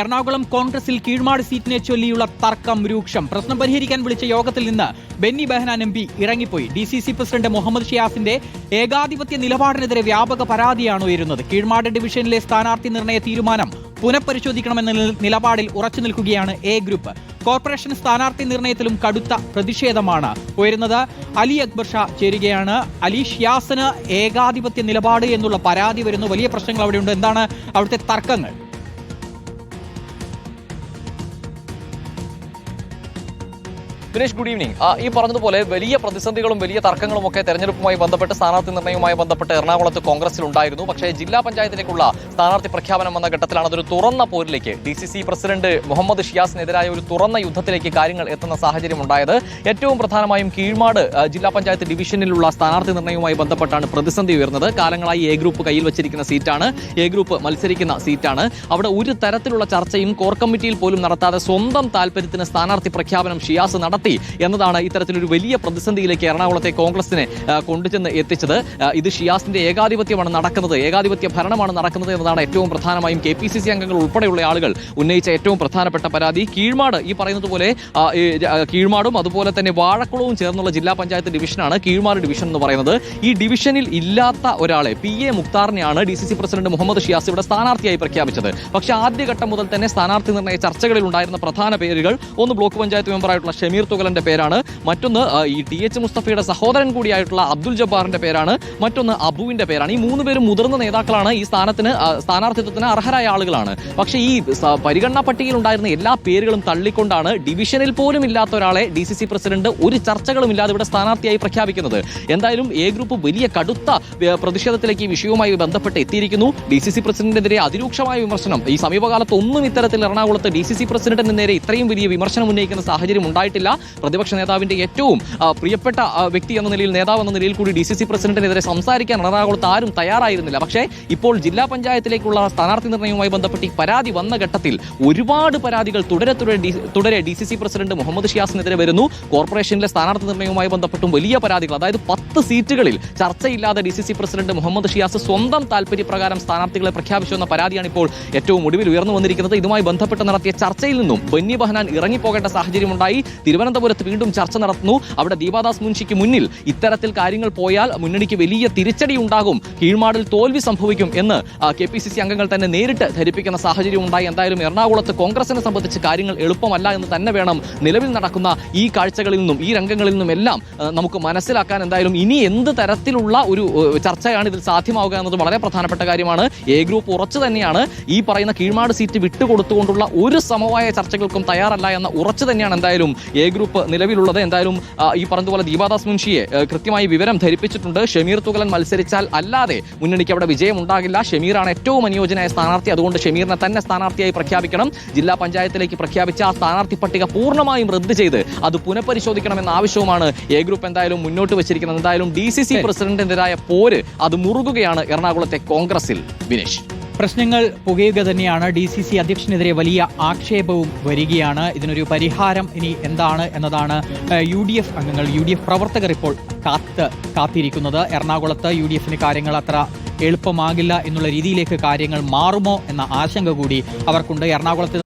എറണാകുളം കോൺഗ്രസിൽ കീഴ്മാട് സീറ്റിനെ ചൊല്ലിയുള്ള തർക്കം രൂക്ഷം. പ്രശ്നം പരിഹരിക്കാൻ വിളിച്ച യോഗത്തിൽ നിന്ന് ബെന്നി ബെഹനാൻ എം പി ഇറങ്ങിപ്പോയി. D C C president Muhammad ഷിയാസിന്റെ ഏകാധിപത്യ നിലപാടിനെതിരെ വ്യാപക പരാതിയാണ് ഉയരുന്നത്. കീഴ്മാട് ഡിവിഷനിലെ സ്ഥാനാർത്ഥി നിർണയ തീരുമാനം പുനഃപരിശോധിക്കണമെന്ന നിലപാടിൽ ഉറച്ചു നിൽക്കുകയാണ് എ ഗ്രൂപ്പ്. കോർപ്പറേഷൻ സ്ഥാനാർത്ഥി നിർണയത്തിലും കടുത്ത പ്രതിഷേധമാണ് ഉയരുന്നത്. അലി അക്ബർ ഷാ ചേരുകയാണ്. അലി ഷിയാസിന് ഏകാധിപത്യ നിലപാട് എന്നുള്ള പരാതി വരുന്നു. വലിയ പ്രശ്നങ്ങൾ അവിടെയുണ്ട്. എന്താണ് അവിടുത്തെ തർക്കങ്ങൾ? ദിനേഷ് ഗുഡ് ഈവനിങ് ഈ പറഞ്ഞതുപോലെ വലിയ പ്രതിസന്ധികളും വലിയ തർക്കങ്ങളും ഒക്കെ തെരഞ്ഞെടുപ്പുമായി ബന്ധപ്പെട്ട് സ്ഥാനാർത്ഥി നിർണയവുമായി ബന്ധപ്പെട്ട് എറണാകുളത്ത് കോൺഗ്രസിൽ ഉണ്ടായിരുന്നു. പക്ഷേ ജില്ലാ പഞ്ചായത്തിലേക്കുള്ള സ്ഥാനാർത്ഥി പ്രഖ്യാപനം വന്ന ഘട്ടത്തിലാണ് അതൊരു തുറന്ന പോരിലേക്ക് D C C president Muhammad ഷിയാസിനെതിരായ ഒരു തുറന്ന യുദ്ധത്തിലേക്ക് കാര്യങ്ങൾ എത്തുന്ന സാഹചര്യം ഉണ്ടായത്. ഏറ്റവും പ്രധാനമായും കീഴ്മാട് ജില്ലാ പഞ്ചായത്ത് ഡിവിഷനിലുള്ള സ്ഥാനാർത്ഥി നിർണയവുമായി ബന്ധപ്പെട്ടാണ് പ്രതിസന്ധി ഉയർന്നത്. കാലങ്ങളായി എ ഗ്രൂപ്പ് കയ്യിൽ വെച്ചിരിക്കുന്ന സീറ്റാണ്. എ ഗ്രൂപ്പ് മത്സരിക്കുന്ന സീറ്റാണ്. അവിടെ ഒരു തരത്തിലുള്ള ചർച്ചയും കോർ കമ്മിറ്റിയിൽ പോലും നടത്താതെ സ്വന്തം താല്പര്യത്തിന് സ്ഥാനാർത്ഥി പ്രഖ്യാപനം ഷിയാസ് നടത്തി എന്നതാണ് ഇത്തരത്തിലൊരു വലിയ പ്രതിസന്ധിയിലേക്ക് എറണാകുളത്തെ കോൺഗ്രസിനെ കൊണ്ടുചെന്ന് എത്തിച്ചത്. ഇത് ഷിയാസിന്റെ ഏകാധിപത്യമാണ് നടക്കുന്നത്. ഏകാധിപത്യ ഭരണമാണ് നടക്കുന്നത് എന്നതാണ് ഏറ്റവും പ്രധാനമായും കെ പി സി സി അംഗങ്ങൾ ഉൾപ്പെടെയുള്ള ആളുകൾ ഉന്നയിച്ച ഏറ്റവും പ്രധാനപ്പെട്ട പരാതി. കീഴ്മാട് ഈ പറയുന്നത് പോലെ കീഴ്മാടും അതുപോലെ തന്നെ വാഴക്കുളവും ചേർന്നുള്ള ജില്ലാ പഞ്ചായത്ത് ഡിവിഷനാണ് കീഴ്മാട് ഡിവിഷൻ എന്ന് പറയുന്നത്. ഈ ഡിവിഷനിൽ ഇല്ലാത്ത ഒരാളെ P A മുക്താറിനെയാണ് D C C president Muhammad Shiyas ഇവിടെ സ്ഥാനാർത്ഥിയായി പ്രഖ്യാപിച്ചത്. പക്ഷേ ആദ്യഘട്ടം മുതൽ തന്നെ സ്ഥാനാർത്ഥി നിർണയ ചർച്ചകളിൽ ഉണ്ടായിരുന്ന പ്രധാന പേരുകൾ ഒന്ന് ബ്ലോക്ക് പഞ്ചായത്ത് മെമ്പറായിട്ടുള്ള ഷമീർ തുകലന്റെ പേരാണ്. മറ്റൊന്ന് ഈ ടി എച്ച് മുസ്തഫയുടെ സഹോദരൻ കൂടിയായിട്ടുള്ള അബ്ദുൽ ജബ്ബാറിന്റെ പേരാണ്. മറ്റൊന്ന് അബുവിന്റെ പേരാണ്. ഈ മൂന്ന് പേരും മുതിർന്ന നേതാക്കളാണ് ഈ സ്ഥാനത്തിന് സ്ഥാനാർത്ഥിത്വത്തിന് അർഹരായ ആളുകളാണ്. പക്ഷേ ഈ പരിഗണനാ പട്ടികയിൽ ഉണ്ടായിരുന്ന എല്ലാ പേരുകളും തള്ളിക്കൊണ്ടാണ് ഡിവിഷനിൽ പോലും ഇല്ലാത്ത ഒരാളെ ഡി സി സി പ്രസിഡന്റ് ഒരു ചർച്ചകളും ഇല്ലാതെ ഇവിടെ സ്ഥാനാർത്ഥിയായി പ്രഖ്യാപിക്കുന്നത്. എന്തായാലും എ ഗ്രൂപ്പ് വലിയ കടുത്ത പ്രതിഷേധത്തിലേക്ക് ഈ വിഷയവുമായി ബന്ധപ്പെട്ട് എത്തിയിരിക്കുന്നു. ഡി സി സി പ്രസിഡന്റിനെതിരെ അതിരൂക്ഷമായ വിമർശനം. ഈ സമീപകാലത്ത് ഒന്നും ഇത്തരത്തിൽ എറണാകുളത്ത് ഡി സി സി പ്രസിഡന്റിന് നേരെ ഇത്രയും വലിയ വിമർശനം ഉന്നയിക്കുന്ന സാഹചര്യം ഉണ്ടായിട്ടില്ല. പ്രതിപക്ഷ നേതാവിന്റെ ഏറ്റവും പ്രിയപ്പെട്ട വ്യക്തി എന്ന നിലയിൽ നേതാവ് എന്ന നിലയിൽ കൂടി ഡി സി സി പ്രസിഡന്റിനെതിരെ സംസാരിക്കാൻ എറണാകുളത്ത് ആരും തയ്യാറായിരുന്നില്ല. പക്ഷേ ഇപ്പോൾ ജില്ലാ പഞ്ചായത്തിലേക്കുള്ള സ്ഥാനാർത്ഥി നിർണയവുമായി ബന്ധപ്പെട്ട് ഈ പരാതി വന്ന ഘട്ടത്തിൽ ഒരുപാട് പരാതികൾ തുടരെ തുടരെ തുടരെ D C C president Muhammad ഷിയാസിനെതിരെ വരുന്നു. കോർപ്പറേഷനിലെ സ്ഥാനാർത്ഥി നിർണയവുമായി ബന്ധപ്പെട്ടും വലിയ പരാതികൾ. അതായത് പത്ത് സീറ്റുകളിൽ ചർച്ചയില്ലാതെ D C C president Muhammad Shiyas സ്വന്തം താല്പര്യപ്രകാരം സ്ഥാനാർത്ഥികളെ പ്രഖ്യാപിച്ചു എന്ന പരാതിയാണ് ഇപ്പോൾ ഏറ്റവും ഒടുവിൽ ഉയർന്നു വന്നിരിക്കുന്നത്. ഇതുമായി ബന്ധപ്പെട്ട് നടത്തിയ ചർച്ചയിൽ നിന്നും ബെന്നി ബഹനാൻ ഇറങ്ങിപ്പോകേണ്ട സാഹചര്യമുണ്ടായി. തിരുവനന്തപുരത്ത് വീണ്ടും ചർച്ച നടത്തുന്നു അവിടെ ദീപാദാസ് മുൻഷിക്ക് മുന്നിൽ ഇത്തരത്തിൽ കാര്യങ്ങൾ പോയാൽ മുന്നണിക്ക് വലിയ തിരിച്ചടി ഉണ്ടാകും. കീഴ്മാടിൽ തോൽവി സംഭവിക്കും എന്ന് കെ പി സി സി അംഗങ്ങൾ തന്നെ നേരിട്ട് ധരിപ്പിക്കുന്ന സാഹചര്യം ഉണ്ടായി. എന്തായാലും എറണാകുളത്ത് കോൺഗ്രസിനെ സംബന്ധിച്ച് കാര്യങ്ങൾ എളുപ്പമല്ല എന്ന് തന്നെ വേണം നിലവിൽ നടക്കുന്ന ഈ കാഴ്ചകളിൽ നിന്നും ഈ രംഗങ്ങളിൽ നിന്നും എല്ലാം നമുക്ക് മനസ്സിലാക്കാൻ എന്തായാലും ഇനി എന്ത് തരത്തിലുള്ള ഒരു ചർച്ചയാണ് ഇതിൽ സാധ്യമാവുക എന്നത് വളരെ പ്രധാനപ്പെട്ട കാര്യമാണ്. എ ഗ്രൂപ്പ് ഉറച്ചു തന്നെയാണ് ഈ പറയുന്ന കീഴ്മാട് സീറ്റ് വിട്ടുകൊടുത്തുകൊണ്ടുള്ള ഒരു സമവായ ചർച്ചകൾക്കും തയ്യാറല്ല എന്ന ഉറച്ചു തന്നെയാണ് എന്തായാലും എ ഗ്രൂപ്പ് നിലവിലുള്ളത്. എന്തായാലും ഈ പറഞ്ഞതുപോലെ ദീപാദാസ് മുൻഷിയെ കൃത്യമായി വിവരം ധരിപ്പിച്ചിട്ടുണ്ട്. ഷമീർ തുകലൻ മത്സരിച്ചാൽ അല്ലാതെ മുന്നണിക്ക് അവിടെ വിജയം ഉണ്ടാകില്ല. ഷമീറാണ് ഏറ്റവും അനുയോജ്യനായ സ്ഥാനാർത്ഥി. അതുകൊണ്ട് ഷമീറിനെ തന്നെ സ്ഥാനാർത്ഥിയായി പ്രഖ്യാപിക്കണം. ജില്ലാ പഞ്ചായത്തിലേക്ക് പ്രഖ്യാപിച്ച ആ സ്ഥാനാർത്ഥി പട്ടിക പൂർണമായും റദ്ദ് ചെയ്ത് അത് പുനഃപരിശോധിക്കണമെന്ന ആവശ്യവുമാണ് എ ഗ്രൂപ്പ് എന്തായാലും മുന്നോട്ട് വെച്ചിരിക്കുന്നത്. എന്തായാലും ഡി സി സി പ്രസിഡന്റിനെതിരായ പോര് അത് മുറുകുകയാണ് എറണാകുളത്തെ കോൺഗ്രസിൽ. വിനേഷ്. പ്രശ്നങ്ങൾ പുകയുക തന്നെയാണ്. ഡി സി സി അധ്യക്ഷനെതിരെ വലിയ ആക്ഷേപവും വരികയാണ്. ഇതിനൊരു പരിഹാരം ഇനി എന്താണ് എന്നതാണ് യു ഡി എഫ് അംഗങ്ങൾ യു ഡി എഫ് പ്രവർത്തകർ ഇപ്പോൾ കാത്ത് കാത്തിരിക്കുന്നത്. എറണാകുളത്ത് യു ഡി എഫിന് കാര്യങ്ങൾ അത്ര എളുപ്പമാകില്ല എന്നുള്ള രീതിയിലേക്ക് കാര്യങ്ങൾ മാറുമോ എന്ന ആശങ്ക കൂടി അവർക്കുണ്ട്. എറണാകുളത്ത്